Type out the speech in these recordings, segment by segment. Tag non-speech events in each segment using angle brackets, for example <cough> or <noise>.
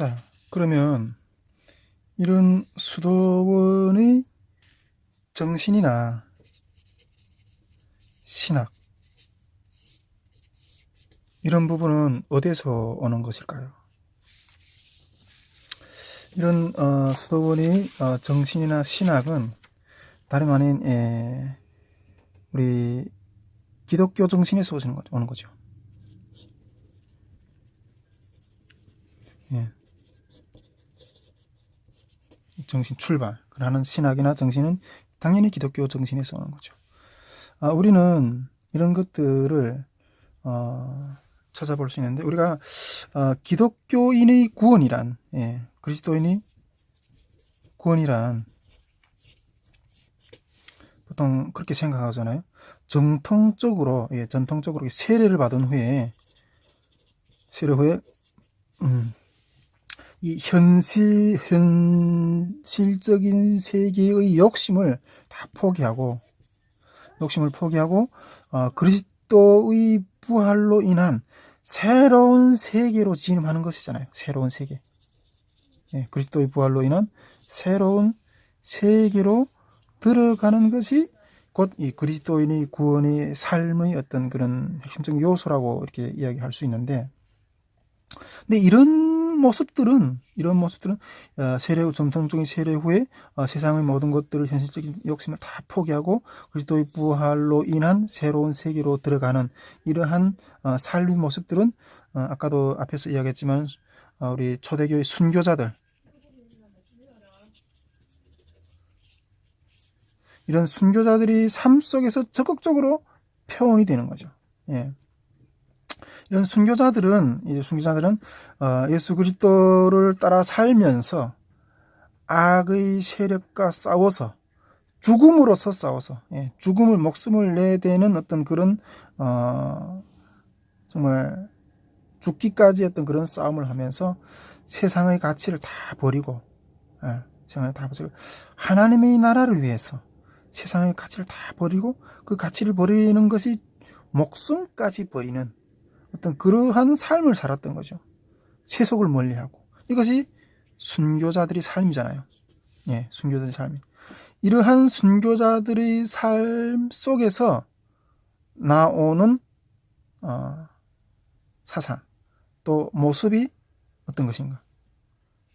자, 그러면 이런 수도원의 정신이나 신학 이런 부분은 어디에서 오는 것일까요? 이런 어, 수도원의 어, 정신이나 신학은 다름 아닌 에, 우리 기독교 정신에서 오는 거죠. 오는 거죠. 예. 정신 출발. 하는 신학이나 정신은 당연히 기독교 정신에서 오는 거죠. 아, 우리는 이런 것들을 어, 찾아볼 수 있는데 우리가 어, 기독교인의 구원이란 예, 그리스도인의 구원이란 보통 그렇게 생각하잖아요. 정통적으로 예, 전통적으로 세례를 받은 후에 세례 후에 음, 이 현실 현실적인 세계의 욕심을 다 포기하고 욕심을 포기하고 어, 그리스도의 부활로 인한 새로운 세계로 진입하는 것이잖아요. 새로운 세계. 예, 그리스도의 부활로 인한 새로운 세계로 들어가는 것이 곧 이 그리스도인의 구원의 삶의 어떤 그런 핵심적인 요소라고 이렇게 이야기할 수 있는데, 근데 이런 모습들은 이런 모습들은 어, 세례 후 전통적인 세례 후에 어, 세상의 모든 것들을 현실적인 욕심을 다 포기하고 그리스도의 부활로 인한 새로운 세계로 들어가는 이러한 어, 삶의 모습들은 어, 아까도 앞에서 이야기했지만 어, 우리 초대교회 순교자들 이런 순교자들이 삶 속에서 적극적으로 표현이 되는 거죠. 예. 이런 순교자들은 이 순교자들은 어, 예수 그리스도를 따라 살면서 악의 세력과 싸워서 죽음으로서 싸워서 예, 죽음을 목숨을 내대는 어떤 그런 어, 정말 죽기까지 어떤 그런 싸움을 하면서 세상의 가치를 다 버리고 예, 세상을 다 버리고 하나님의 나라를 위해서 세상의 가치를 다 버리고 그 가치를 버리는 것이 목숨까지 버리는 어떤 그러한 삶을 살았던 거죠. 세속을 멀리하고 이것이 순교자들의 삶이잖아요. 예, 순교자들의 삶이 이러한 순교자들의 삶 속에서 나오는 어, 사상 또 모습이 어떤 것인가?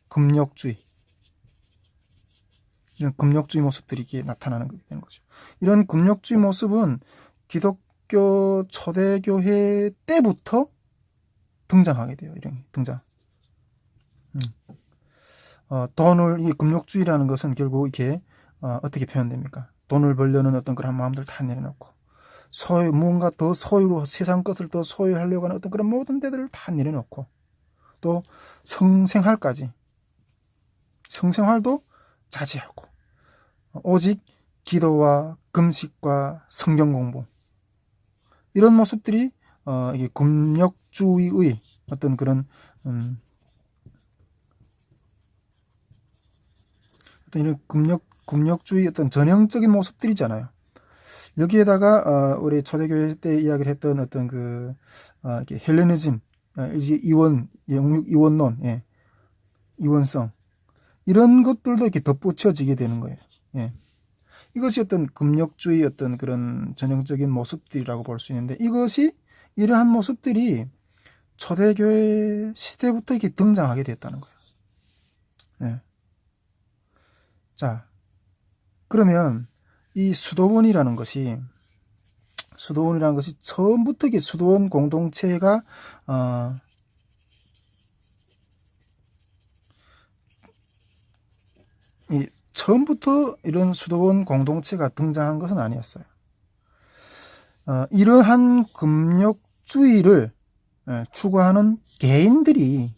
금욕주의 이런 금욕주의 모습들이 이렇게 나타나는 것이 되는 거죠. 이런 금욕주의 모습은 기독 교 초대교회 때부터 등장하게 돼요. 이런 등장. 음. 어, 돈을 이 금욕주의라는 것은 결국 이렇게 어, 어떻게 표현됩니까? 돈을 벌려는 어떤 그런 마음들 다 내려놓고 소유 무언가 더 소유로 세상 것을 더 소유하려고 하는 어떤 그런 모든 데들을 다 내려놓고 또 성생활까지 성생활도 자제하고 오직 기도와 금식과 성경 공부 이런 모습들이 어, 이게 금욕주의의 어떤 그런 음, 어떤 이런 금욕 금욕주의 어떤 전형적인 모습들이잖아요. 여기에다가 어, 우리 초대교회 때 이야기를 했던 어떤 그 어, 이렇게 헬레니즘, 어, 이제 이원 영육 이원론, 예, 이원성 이런 것들도 이렇게 덧붙여지게 되는 거예요. 예. 이것이 어떤 금욕주의 어떤 그런 전형적인 모습들이라고 볼 수 있는데 이것이 이러한 모습들이 초대교회 시대부터 이렇게 등장하게 됐다는 거예요. 예. 자, 그러면 이 수도원이라는 것이 수도원이라는 것이 처음부터 이게 수도원 공동체가 어, 이 처음부터 이런 수도원 공동체가 등장한 것은 아니었어요. 어, 이러한 금욕주의를 예, 추구하는 개인들이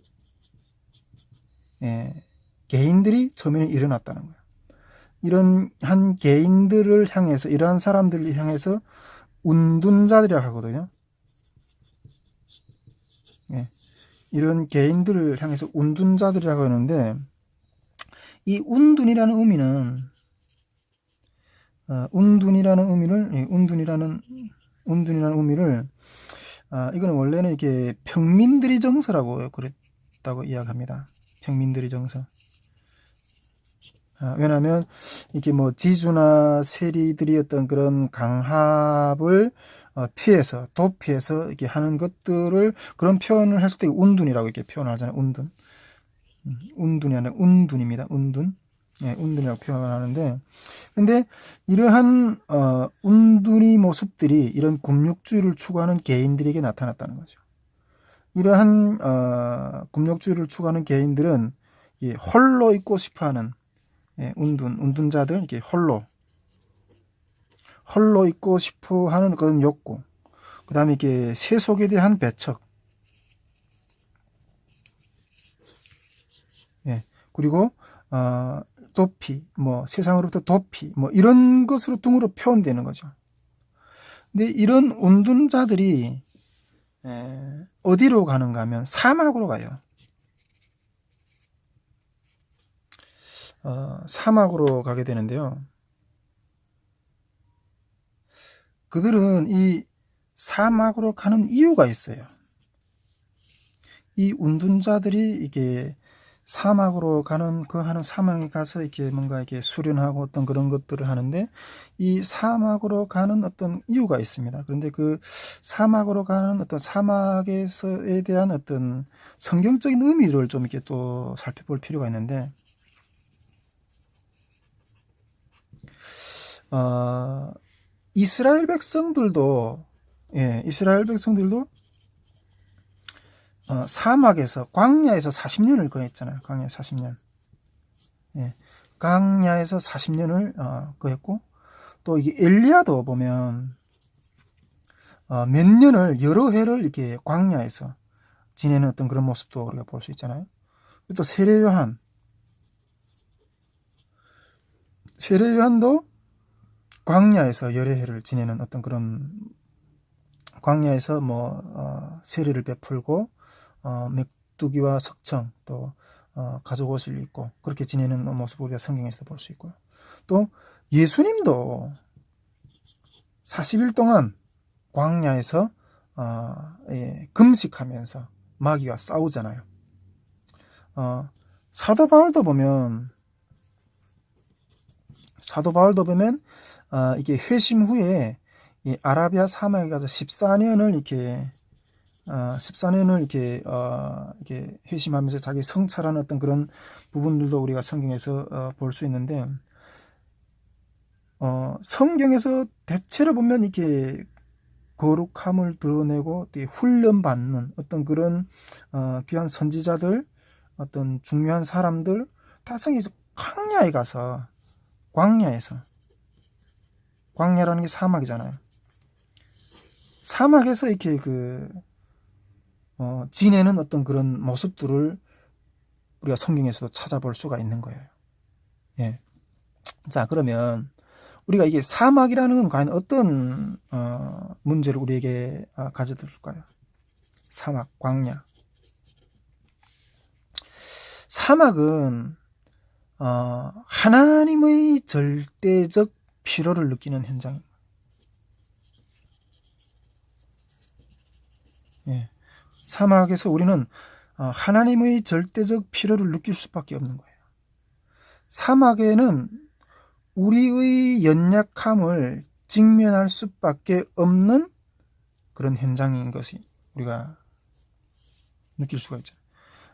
예, 개인들이 처음에는 일어났다는 거예요. 이런 한 개인들을 향해서 이러한 사람들을 향해서 운둔자들이라고 하거든요. 예, 이런 개인들을 향해서 운둔자들이라고 하는데 이 운둔이라는 의미는 어, 운둔이라는 의미를 예, 운둔이라는 운둔이라는 의미를 아, 이거는 원래는 이게 평민들이 정서라고 그랬다고 이야기합니다. 평민들의 정서. 아, 왜냐하면 이게 뭐 지주나 세리들이 어떤 그런 강합을 어, 피해서 도피해서 이렇게 하는 것들을 그런 표현을 했을 때 운둔이라고 이렇게 표현하잖아요. 운둔. 음, 운둔이 아니라 운둔입니다. 운둔. 예, 운둔이라고 표현하는데 근데 이러한 어, 운둔이 모습들이 이런 금육주의를 추구하는 개인들에게 나타났다는 거죠. 이러한 어, 금육주의를 추구하는 개인들은 이 홀로 있고 싶어하는 예, 운둔 운둔자들 이렇게 홀로 홀로 있고 싶어하는 그런 욕구, 그 다음에 이게 세속에 대한 배척, 예, 그리고 어, 도피, 뭐 세상으로부터 도피, 뭐 이런 것으로 등으로 표현되는 거죠. 근데 이런 운둔자들이 에, 어디로 가는가 하면 사막으로 가요. 어, 사막으로 가게 되는데요. 그들은 이 사막으로 가는 이유가 있어요. 이 운둔자들이 이게 사막으로 가는 그 하는 사막에 가서 이렇게 뭔가 이렇게 수련하고 어떤 그런 것들을 하는데 이 사막으로 가는 어떤 이유가 있습니다. 그런데 그 사막으로 가는 어떤 사막에서에 대한 어떤 성경적인 의미를 좀 이렇게 또 살펴볼 필요가 있는데 어, 이스라엘 백성들도 예, 이스라엘 백성들도 어, 사막에서 광야에서 40년을 거했잖아요. 광야 40년. 예. 광야에서 40년을 어, 거했고 또 이게 엘리야도 보면 어, 몇 년을 여러 해를 이렇게 광야에서 지내는 어떤 그런 모습도 우리가 볼 수 있잖아요. 또 세례 요한 세례 요한도 광야에서 열애해를 지내는 어떤 그런 광야에서 뭐 어, 세례를 베풀고 어, 맥두기와 석청 또 어, 가족 옷을 입고 그렇게 지내는 모습을 우리가 성경에서 볼수 있고요. 또 예수님도 40일 동안 광야에서 어, 예, 금식하면서 마귀와 싸우잖아요. 어, 사도 바울도 보면 사도 바울도 보면 어, 이게 회심 후에 이 아라비아 사막에 가서 14년을 이렇게 어, 14년을 이렇게 어, 이렇게 회심하면서 자기 성찰하는 어떤 그런 부분들도 우리가 성경에서 어, 볼 수 있는데 어, 성경에서 대체로 보면 이렇게 거룩함을 드러내고 훈련받는 어떤 그런 어, 귀한 선지자들 어떤 중요한 사람들 다 성경에서 광야에 가서 광야에서 광야라는 게 사막이잖아요. 사막에서 이렇게 그 어, 지내는 어떤 그런 모습들을 우리가 성경에서도 찾아볼 수가 있는 거예요. 예. 자, 그러면 우리가 이게 사막이라는 건 과연 어떤 어, 문제를 우리에게 어, 가져들까요? 사막, 광야. 사막은 어, 하나님의 절대적 피로를 느끼는 현장입니다. 예. 사막에서 우리는 어, 하나님의 절대적 피로를 느낄 수밖에 없는 거예요. 사막에는 우리의 연약함을 직면할 수밖에 없는 그런 현장인 것이 우리가 느낄 수가 있죠.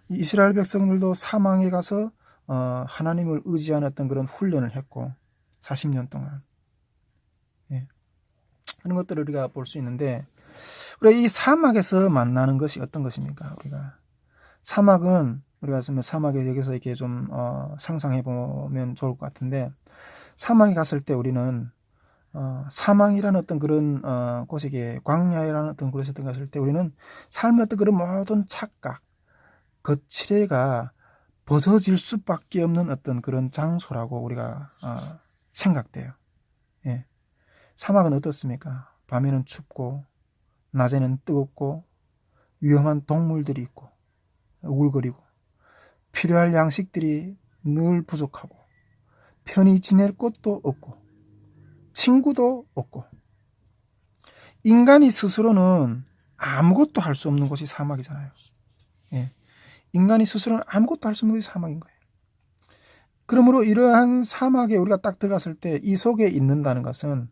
이스라엘 백성들도 사망에 가서 어, 하나님을 의지하는 어떤 그런 훈련을 했고 40년 동안. 예. 그런 것들을 우리가 볼 수 있는데, 우리가 이 사막에서 만나는 것이 어떤 것입니까? 우리가. 사막은, 우리가 사막에 대해서 이렇게 좀, 어, 상상해 보면 좋을 것 같은데, 사막에 갔을 때 우리는, 어, 사망이라는 어떤 그런, 어, 곳에, 광야이라는 어떤 곳에 갔을 때 우리는 삶의 어떤 그런 모든 착각, 거칠애가 벗어질 수밖에 없는 어떤 그런 장소라고 우리가, 어, 생각돼요. 예. 사막은 어떻습니까? 밤에는 춥고, 낮에는 뜨겁고, 위험한 동물들이 있고, 우글거리고, 필요할 양식들이 늘 부족하고, 편히 지낼 곳도 없고, 친구도 없고, 인간이 스스로는 아무것도 할 수 없는 곳이 사막이잖아요. 예. 인간이 스스로는 아무것도 할 수 없는 것이 사막인 거예요. 그러므로 이러한 사막에 우리가 딱 들어갔을 때 이 속에 있는다는 것은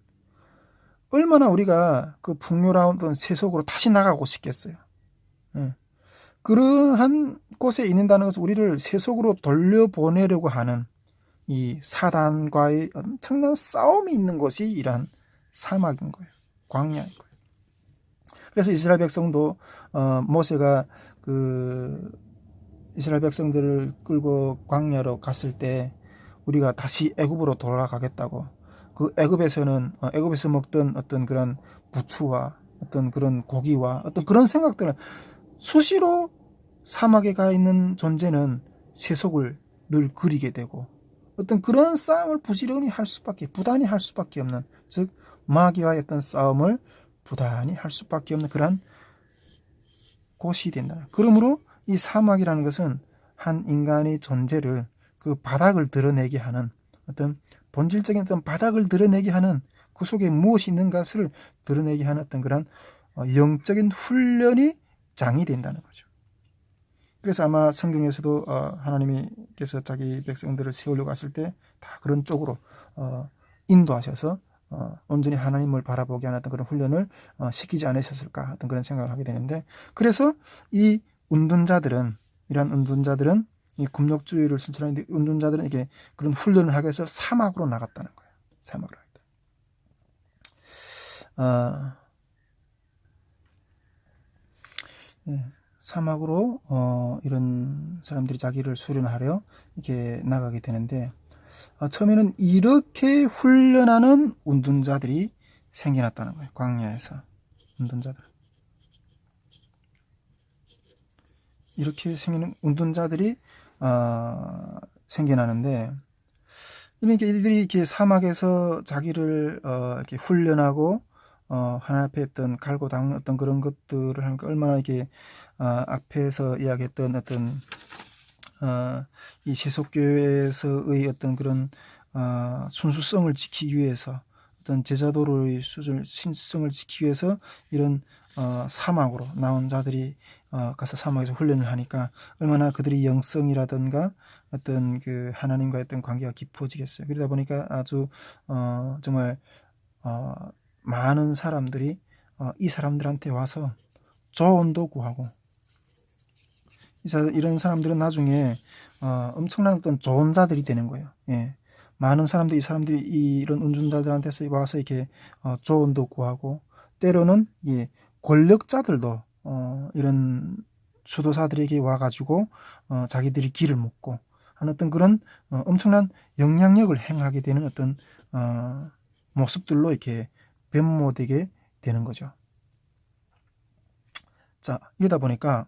얼마나 우리가 그 어떤 세속으로 다시 나가고 싶겠어요. 예. 그러한 곳에 있는다는 것은 우리를 세속으로 돌려보내려고 하는 이 사단과의 엄청난 싸움이 있는 곳이 이러한 사막인 거예요. 광야인 거예요. 그래서 이스라엘 백성도 어, 모세가 그 이스라엘 백성들을 끌고 광야로 갔을 때 우리가 다시 애굽으로 돌아가겠다고 그 애굽에서는 어, 애굽에서 먹던 어떤 그런 부추와 어떤 그런 고기와 어떤 그런 생각들은 수시로 사막에 가 있는 존재는 세속을 늘 그리게 되고 어떤 그런 싸움을 부지런히 할 수밖에 부단히 할 수밖에 없는 즉 마귀와의 어떤 싸움을 부단히 할 수밖에 없는 그러한 곳이 된다. 그러므로 이 사막이라는 것은 한 인간의 존재를 그 바닥을 드러내게 하는 어떤 본질적인 어떤 바닥을 드러내게 하는 그 속에 무엇이 있는가를 드러내게 하는 어떤 그런 어, 영적인 훈련이 장이 된다는 거죠. 그래서 아마 성경에서도 어, 하나님께서 자기 백성들을 세우려고 하실 때 다 그런 쪽으로 어, 인도하셔서 어, 온전히 하나님을 바라보게 하는 어떤 그런 훈련을 어, 시키지 않으셨을까 어떤 그런 생각을 하게 되는데 그래서 이 운둔자들은 이러한 운둔자들은 이 금욕주의를 실천하는데 운둔자들은 이게 그런 훈련을 하기 위해서 사막으로 나갔다는 거예요. 사막으로 나갔다. 어, 예, 사막으로 어, 이런 사람들이 자기를 수련하려 이렇게 나가게 되는데 어, 처음에는 이렇게 훈련하는 운둔자들이 생겨났다는 거예요. 광야에서 운둔자들. 이렇게 생기는 운둔자들이 어, 생겨나는데 이렇게 이들이 이렇게 사막에서 자기를 어, 이렇게 훈련하고 어, 하나 앞에 어떤 갈고 닦는 어떤 그런 것들을 하니까 얼마나 이게 어, 앞에서 이야기했던 어떤 어, 이 세속교회에서의 어떤 그런 어, 순수성을 지키기 위해서 어떤 제자도로의 수준 신수성을 지키기 위해서 이런 어, 사막으로 나온 자들이 어, 가서 사막에서 훈련을 하니까 얼마나 그들이 영성이라든가 어떤 그 하나님과의 어떤 관계가 깊어지겠어요. 그러다 보니까 아주 어, 정말 어, 많은 사람들이 어, 이 사람들한테 와서 조언도 구하고 이런 사람들은 나중에 어, 엄청난 어떤 좋은 자들이 되는 거예요. 예. 많은 사람들이 이 사람들이 이런 운전자들한테서 와서 이렇게 어, 조언도 구하고 때로는 예, 권력자들도 어, 이런 수도사들에게 와가지고 어, 자기들이 길을 묻고 하는 어떤 그런 어, 엄청난 영향력을 행하게 되는 어떤 어, 모습들로 이렇게 변모되게 되는 거죠. 자 이러다 보니까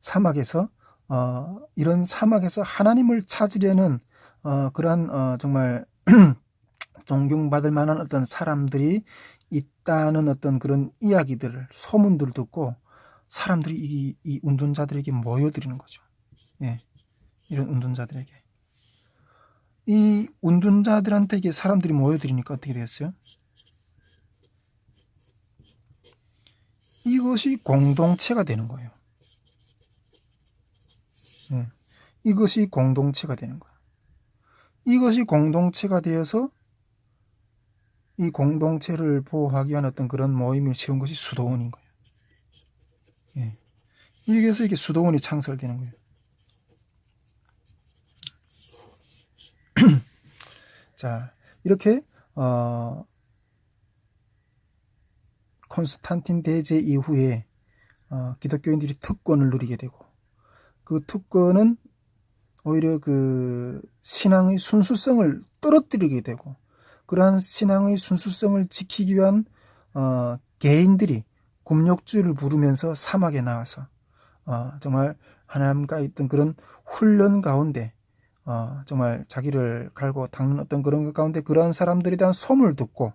사막에서 어, 이런 사막에서 하나님을 찾으려는 어, 그러한 어, 정말 <clears throat> 존경받을 만한 어떤 사람들이 있다는 어떤 그런 이야기들을 소문들을 듣고 사람들이 이, 이 운동자들에게 모여드리는 거죠. 예, 이런 운동자들에게 이 운동자들한테 이게 사람들이 모여드리니까 어떻게 되었어요? 이것이 공동체가 되는 거예요. 예, 이것이 공동체가 되는 거예요. 이것이 공동체가 되어서 이 공동체를 보호하기 위한 어떤 그런 모임을 세운 것이 수도원인 거예요. 예. 이래서 이게 수도원이 창설되는 거예요. <clears throat> 자, 이렇게 어, 콘스탄틴 대제 이후에 어, 기독교인들이 특권을 누리게 되고 그 특권은 오히려 그 신앙의 순수성을 떨어뜨리게 되고 그러한 신앙의 순수성을 지키기 위한 어, 개인들이 곰욕주를 부르면서 사막에 나와서 어, 정말 하나님과 있던 그런 훈련 가운데 어, 정말 자기를 갈고 닦는 어떤 그런 것 가운데 그러한 사람들에 대한 소문을 듣고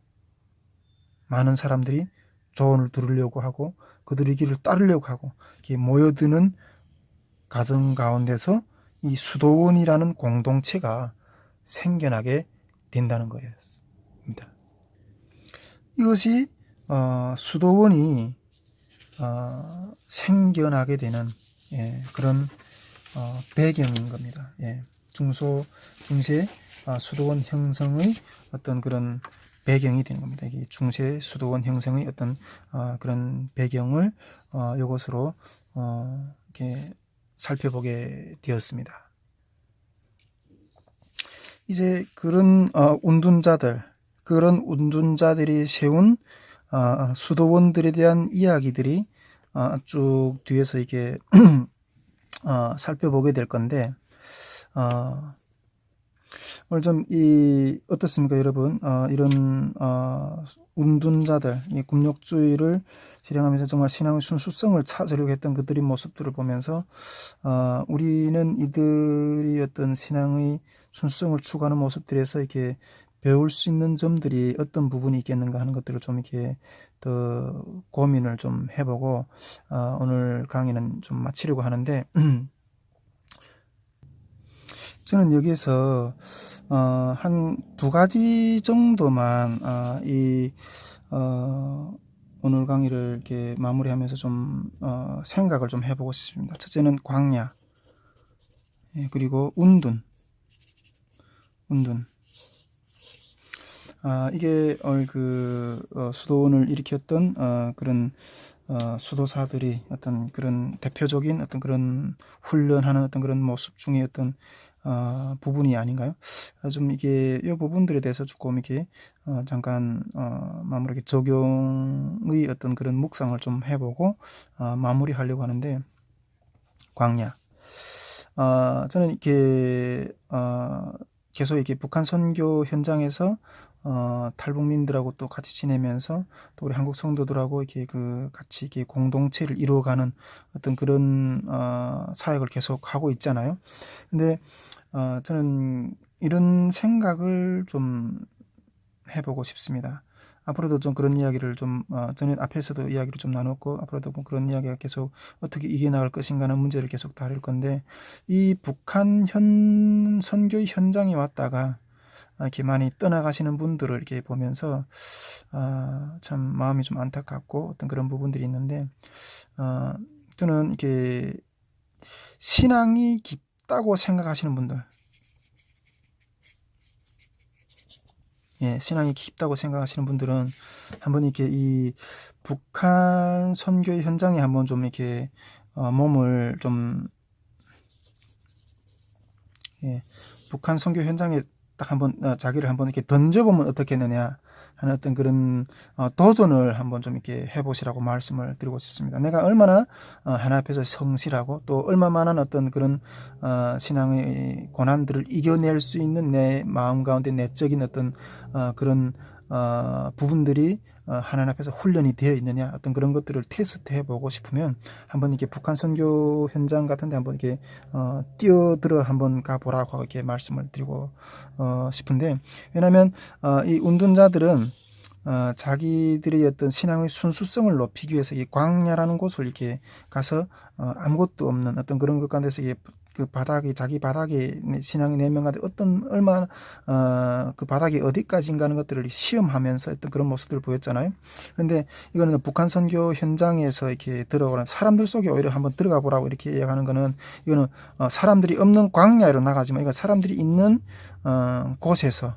많은 사람들이 조언을 들으려고 하고 그들의 길을 따르려고 하고 이렇게 모여드는 가정 가운데서 이 수도원이라는 공동체가 생겨나게 된다는 거였습니다. 이것이 어, 수도원이 어, 생겨나게 되는 예, 그런 어, 배경인 겁니다. 예. 중소 중세 아, 수도원 형성의 어떤 그런 배경이 되는 겁니다. 이게 중세 수도원 형성의 어떤 아, 그런 배경을 어, 이것으로 어, 이렇게 살펴보게 되었습니다. 이제 그런 어, 운둔자들, 그런 운둔자들이 세운 어, 수도원들에 대한 이야기들이 어, 쭉 뒤에서 이게 어, <clears throat> 살펴보게 될 건데 어, 오늘 좀 이 어떻습니까, 여러분? 어, 이런 어, 운둔자들, 이 금욕주의를 실행하면서 정말 신앙의 순수성을 찾으려고 했던 그들의 모습들을 보면서 어, 우리는 이들이 어떤 신앙의 순수성을 추구하는 모습들에서 이렇게 배울 수 있는 점들이 어떤 부분이 있겠는가 하는 것들을 좀 이렇게 더 고민을 좀 해보고 어, 오늘 강의는 좀 마치려고 하는데 <clears throat> 저는 여기에서 어, 한 두 가지 정도만 어, 이 어, 오늘 강의를 이렇게 마무리하면서 좀 어, 생각을 좀 해보고 싶습니다. 첫째는 광야, 예, 그리고 운둔, 운둔. 아, 이게 오늘 그 어, 수도원을 일으켰던 어, 그런 어, 수도사들이 어떤 그런 대표적인 어떤 그런 훈련하는 어떤 그런 모습 중에 어떤 어, 부분이 아닌가요? 아, 좀 이게 이 부분들에 대해서 조금 이렇게 어, 잠깐 어, 마무리 적용의 어떤 그런 묵상을 좀 해보고 어, 마무리하려고 하는데 광야. 어, 저는 이렇게 어, 계속 이렇게 북한 선교 현장에서 어, 탈북민들하고 또 같이 지내면서 또 우리 한국 성도들하고 이렇게 그 같이 이렇게 공동체를 이루어가는 어떤 그런 어, 사역을 계속 하고 있잖아요. 근데 어, 저는 이런 생각을 좀 해보고 싶습니다. 앞으로도 좀 그런 이야기를 좀 어, 전에 앞에서도 이야기를 좀 나눴고 앞으로도 뭐 그런 이야기가 계속 어떻게 이겨나갈 것인가 하는 문제를 계속 다룰 건데 이 북한 현 선교의 현장에 왔다가 많이 떠나가시는 분들을 이렇게 보면서 아, 참 마음이 좀 안타깝고 어떤 그런 부분들이 있는데 어, 저는 이렇게 신앙이 깊다고 생각하시는 분들. 예, 신앙이 깊다고 생각하시는 분들은 한번 이렇게 이 북한 선교 현장에 한번 좀 이렇게 어, 몸을 좀 예, 북한 선교 현장에 딱 한번 어, 자기를 한번 이렇게 던져보면 어떻겠느냐 하는 어떤 그런 어, 도전을 한번 좀 이렇게 해보시라고 말씀을 드리고 싶습니다. 내가 얼마나 어, 하나 앞에서 성실하고 또 얼마만한 어떤 그런 어, 신앙의 고난들을 이겨낼 수 있는 내 마음 가운데 내적인 어떤 어, 그런 어, 부분들이 어, 하나님 앞에서 훈련이 되어 있느냐 어떤 그런 것들을 테스트 해 보고 싶으면 한번 이렇게 북한 선교 현장 같은데 한번 이렇게 어, 뛰어들어 한번 가보라고 이렇게 말씀을 드리고 어, 싶은데 왜냐하면 어, 이 운둔자들은 어, 자기들의 어떤 신앙의 순수성을 높이기 위해서 이 광야라는 곳을 이렇게 가서 어, 아무것도 없는 어떤 그런 것 가운데서 이게 그 바닥이 자기 바닥에 신앙이 내면가데 어떤 얼마 어그 바닥이 어디까지인가 하는 것들을 시험하면서 했던 그런 모습들을 보였잖아요. 그런데 이거는 북한 선교 현장에서 이렇게 들어오는 사람들 속에 오히려 한번 들어가 보라고 이렇게 이야기하는 거는 이거는 어 사람들이 없는 광야로 나가지만 이거 사람들이 있는 어 곳에서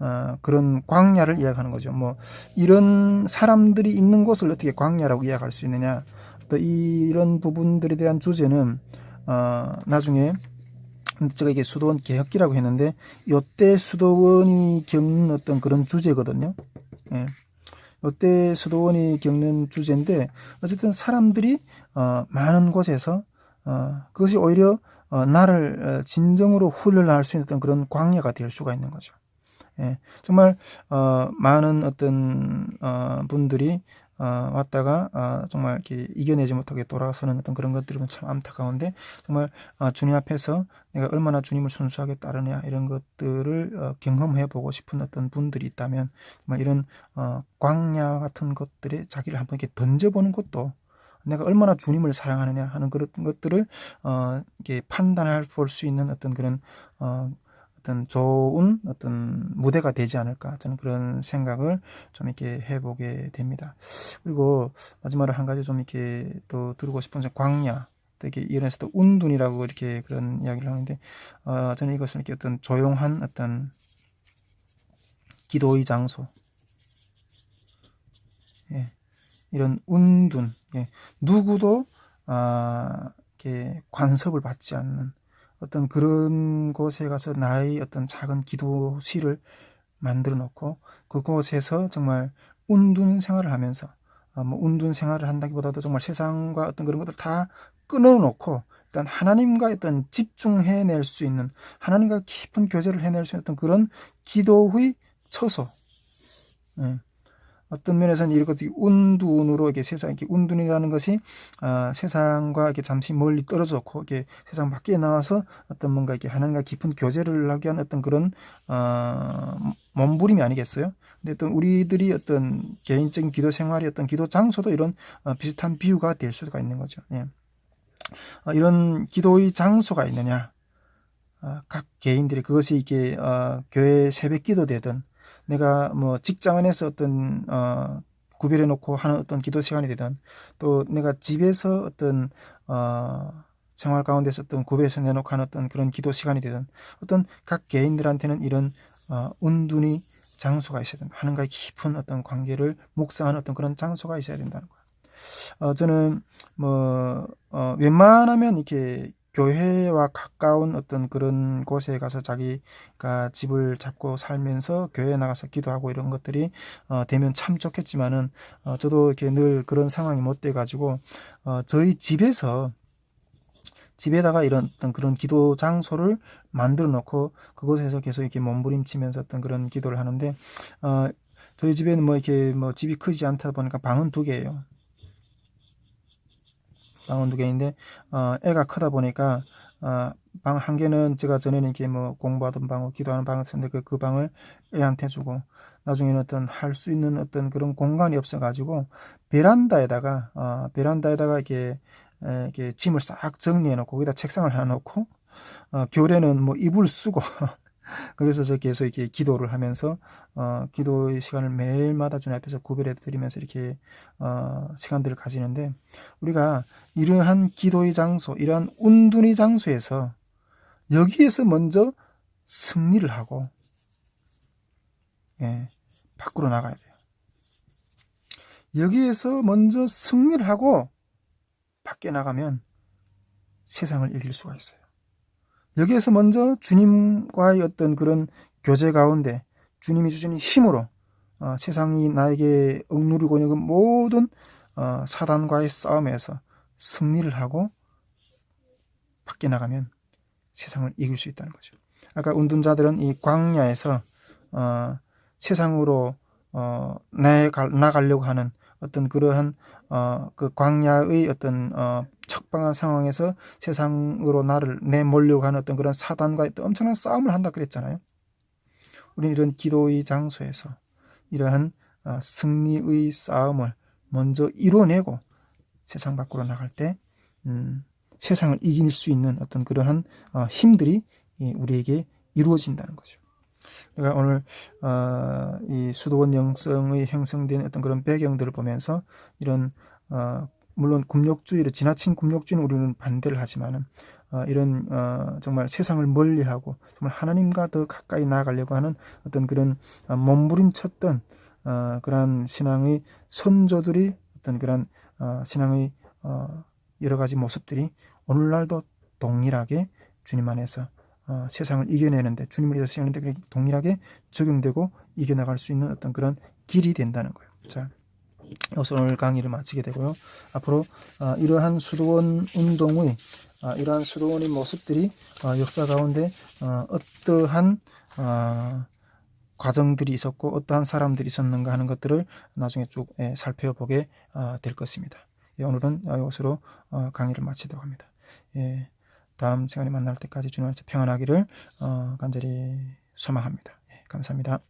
어, 그런 광야를 이야기하는 거죠. 뭐 이런 사람들이 있는 곳을 어떻게 광야라고 이야기할 수 있느냐? 또 이런 부분들에 대한 주제는 어, 나중에 제가 이게 수도원 개혁기라고 했는데 이때 수도원이 겪는 어떤 그런 주제거든요. 예. 이때 수도원이 겪는 주제인데 어쨌든 사람들이 어, 많은 곳에서 어, 그것이 오히려 어, 나를 어, 진정으로 훈련할 수 있는 그런 광야가 될 수가 있는 거죠. 예, 정말 어, 많은 어떤 어, 분들이 어, 왔다가 어, 정말 이렇게 이겨내지 못하게 돌아서는 어떤 그런 것들은 참 안타까운데 정말 어, 주님 앞에서 내가 얼마나 주님을 순수하게 따르냐 이런 것들을 어, 경험해 보고 싶은 어떤 분들이 있다면 정말 이런 어, 광야 같은 것들에 자기를 한번 이렇게 던져보는 것도 내가 얼마나 주님을 사랑하느냐 하는 그런 것들을 어, 이렇게 판단할 볼 수 있는 어떤 그런 어, 어떤 좋은 어떤 무대가 되지 않을까 저는 그런 생각을 좀 이렇게 해보게 됩니다. 그리고 마지막으로 한 가지 좀 이렇게 또 들고 싶은 점 광야 또 이렇게 이론에서도 운둔이라고 이렇게 그런 이야기를 하는데 어, 저는 이것은 이렇게 어떤 조용한 어떤 기도의 장소 예, 이런 운둔 예, 누구도 아, 이렇게 관섭을 받지 않는 어떤 그런 곳에 가서 나의 어떤 작은 기도실을 만들어 놓고 그곳에서 정말 운둔 생활을 하면서 어, 뭐 운둔 생활을 한다기보다도 정말 세상과 어떤 그런 것들 다 끊어놓고 일단 하나님과 어떤 집중해낼 수 있는 하나님과 깊은 교제를 해낼 수 있는 어떤 그런 기도의 처소. 예. 어떤 면에서는 이렇게 운둔으로 이렇게 세상 이렇게 운둔이라는 것이 아, 세상과 이렇게 잠시 멀리 떨어졌고 이렇게 세상 밖에 나와서 어떤 뭔가 이렇게 하나님과 깊은 교제를 하게 하는 어떤 그런 어, 몸부림이 아니겠어요? 근데 또 우리들이 어떤 개인적인 기도 생활이 어떤 기도 장소도 이런 어, 비슷한 비유가 될 수가 있는 거죠. 예. 어, 이런 기도의 장소가 있느냐? 어, 각 개인들이 그것이 이게 어, 교회 새벽 기도 되든 내가 뭐 직장 안에서 어떤 어, 구별해 놓고 하는 어떤 기도 시간이 되든 또 내가 집에서 어떤 어, 생활 가운데서 어떤 구별해서 내놓고 하는 어떤 그런 기도 시간이 되든 어떤 각 개인들한테는 이런 어, 운둔이 장소가 있어야 된다. 하나님과의 깊은 어떤 관계를 묵상하는 어떤 그런 장소가 있어야 된다는 거예요. 어, 저는 뭐 어, 웬만하면 이렇게 교회와 가까운 어떤 그런 곳에 가서 자기가 집을 잡고 살면서 교회에 나가서 기도하고 이런 것들이 어, 되면 참 좋겠지만은 어, 저도 이렇게 늘 그런 상황이 못 돼 가지고 어, 저희 집에서 집에다가 이런 어떤 그런 기도 장소를 만들어 놓고 그곳에서 계속 이렇게 몸부림치면서 어떤 그런 기도를 하는데 어 저희 집에는 뭐 이렇게 뭐 집이 크지 않다 보니까 방은 두 개예요. 방은 두 개인데 어 애가 크다 보니까 어 방 한 개는 제가 전에는 이렇게 뭐 공부하던 방고 기도하는 방을 썼는데 그, 그 방을 애한테 주고 나중에는 어떤 할 수 있는 어떤 그런 공간이 없어 가지고 베란다에다가 어 베란다에다가 이렇게 이렇게 짐을 싹 정리해 놓고 거기다 책상을 하나 놓고 어, 겨울에는 뭐 이불 쓰고 <laughs> 거기서 저 계속 이렇게 기도를 하면서 어, 기도의 시간을 매일마다 주님 앞에서 구별해 드리면서 이렇게 어, 시간들을 가지는데 우리가 이러한 기도의 장소, 이러한 운둔의 장소에서 여기에서 먼저 승리를 하고 예, 밖으로 나가야 돼요. 여기에서 먼저 승리를 하고 밖에 나가면 세상을 이길 수가 있어요. 여기에서 먼저 주님과의 어떤 그런 교제 가운데 주님이 주시는 힘으로 어, 세상이 나에게 억누르고 있는 그 모든 어, 사단과의 싸움에서 승리를 하고 밖에 나가면 세상을 이길 수 있다는 거죠. 아까 운둔자들은 이 광야에서 어, 세상으로 어, 나가려고 하는 어떤 그러한 어, 그 광야의 어떤 어, 척방한 상황에서 세상으로 나를 내몰려고 하는 어떤 그런 사단과 엄청난 싸움을 한다 그랬잖아요. 우리는 이런 기도의 장소에서 이러한 어, 승리의 싸움을 먼저 이뤄내고 세상 밖으로 나갈 때 음, 세상을 이길 수 있는 어떤 그러한 어, 힘들이 우리에게 이루어진다는 거죠. 우리가 오늘 어, 이 수도원 영성의 형성된 어떤 그런 배경들을 보면서 이런 어, 물론 금욕주의를 지나친 금욕주의는 우리는 반대를 하지만은 어, 이런 어, 정말 세상을 멀리하고 정말 하나님과 더 가까이 나아가려고 하는 어떤 그런 어, 몸부림쳤던 어, 그러한 신앙의 선조들이 어떤 그런 어, 신앙의 어, 여러 가지 모습들이 오늘날도 동일하게 주님 안에서 어, 세상을 이겨내는데 주님을 위해서 세우는데 동일하게 적용되고 이겨나갈 수 있는 어떤 그런 길이 된다는 거예요. 자, 여기서 오늘 강의를 마치게 되고요. 앞으로 어, 이러한 수도원 운동의 어, 이러한 수도원의 모습들이 어, 역사 가운데 어, 어떠한 어, 과정들이 있었고 어떠한 사람들이 있었는가 하는 것들을 나중에 쭉 예, 살펴보게 어, 될 것입니다. 예, 오늘은 이것으로 어, 강의를 마치도록 합니다. 예. 다음 시간에 만날 때까지 주님 안에서 평안하기를 어, 간절히 소망합니다. 예, 감사합니다.